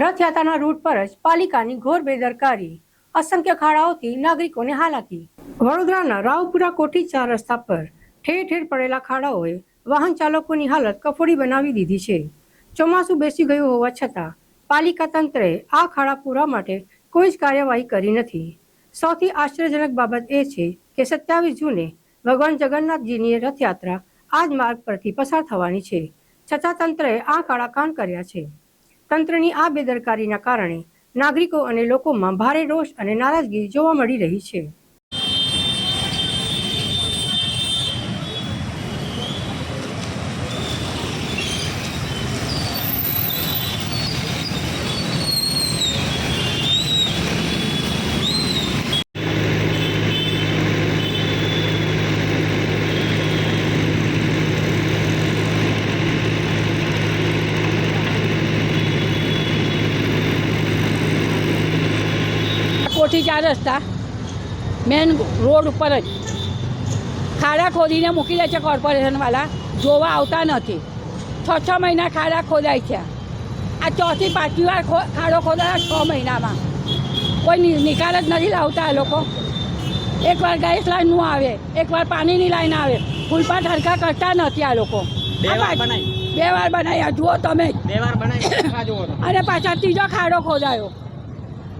રથયાત્રાના route પર જ પાલિકાની ઘોર બેદરકારી. અસંખ્ય ખાડાઓથી નાગરિકોને હાલાકી. વડોદરાના રાવપુરા કોઠી ચાર રસ્તા પર ઠેર ઠેર પડેલા ખાડાઓએ વાહન ચાલકોની હાલત કફોડી બનાવી દીધી છે. ચોમાસું બેસી ગયું હોવા છતાં પાલિકા તંત્રએ આ ખાડા પૂરા માટે કોઈ જ કાર્યવાહી કરી નથી. સૌથી આશ્ચર્યજનક બાબત એ છે કે સત્યાવીસ જૂને ભગવાન જગન્નાથજીની રથયાત્રા આ જ માર્ગ પરથી પસાર થવાની છે. છતાં તંત્રએ આ ખાડા કાન કર્યા છે. તંત્રની આ બેદરકારીના કારણે નાગરિકો અને લોકોમાં ભારે રોષ અને નારાજગી જોવા મળી રહી છે. કોઠી ચાર રસ્તા. મેન રોડ ઉપર જ. ખાડા ખોદીને મૂકી દે છે કોર્પોરેશનવાળા. જોવા આવતા નથી. છ છ મહિના ખાડા ખોદાય છે. આ ચોથી પાંચમી વાર ખો- ખાડો ખોદાયો છ મહિનામાં. કોઈ નિકાલ જ નથી લાવતા આ લોકો. એકવાર ગેસ લાઈનનું આવે એકવાર પાણીની લાઈન આવે. ફૂલપાટ હરખા કરતા નથી આ લોકો. બે વાર બે વાર બનાવ્યા જુઓ તમે. બે વાર બનાવી જુઓ તમે. અને પાછા ત્રીજો ખાડો ખોદાયો.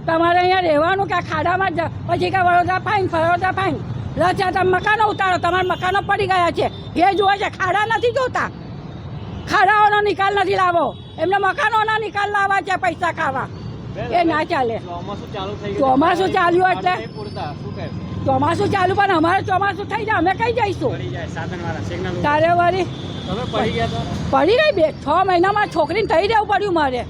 તમારે અહીંયા રહેવાનું કે ખાડામાં જ પછી કે વડોદરા ફાઈન વડોદરા ફાઈન રથયાત્રા મકાનો ઉતારો. તમારા મકાનો પડી ગયા છે. એ જોવે છે ખાડા નથી જોતા. ખાડાઓનો નિકાલ નથી લાવો. એમને મકાનોના નિકાલ લાવવા છે પૈસા ખાવા. એ ના ચાલે. ચોમાસું ચાલ્યું એટલે? ચોમાસું ચાલુ પણ અમારે ચોમાસું થઈ જાય. અમે કઈ જઈશું. તારે વળી પડી ગઈ બે છ મહિનામાં છોકરીને થઈ રહેવું પડ્યું મારે.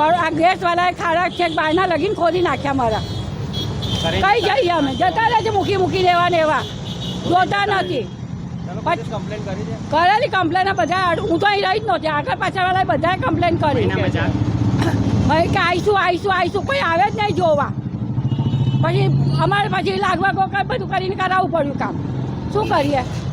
પણ આ ગેસવાળાએ ખાડા છે બહારના લગીને ખોદી નાખ્યા મારા કઈ જઈએ અમે જતા રહે છે મૂકી મૂકી દેવા ને એવા જોતા નથી કરેલી કમ્પ્લેન બધા હું તો અહીં રહી જ નહોતી આગળ પાછળવાળાએ બધાએ કમ્પ્લેન કરી ભાઈ કે આવીશું આવીશું આવીશું કોઈ આવે જ નહીં જોવા પછી અમારે પછી લાગવા ગોકળ બધું કરીને કરાવવું પડ્યું કામ શું કરીએ?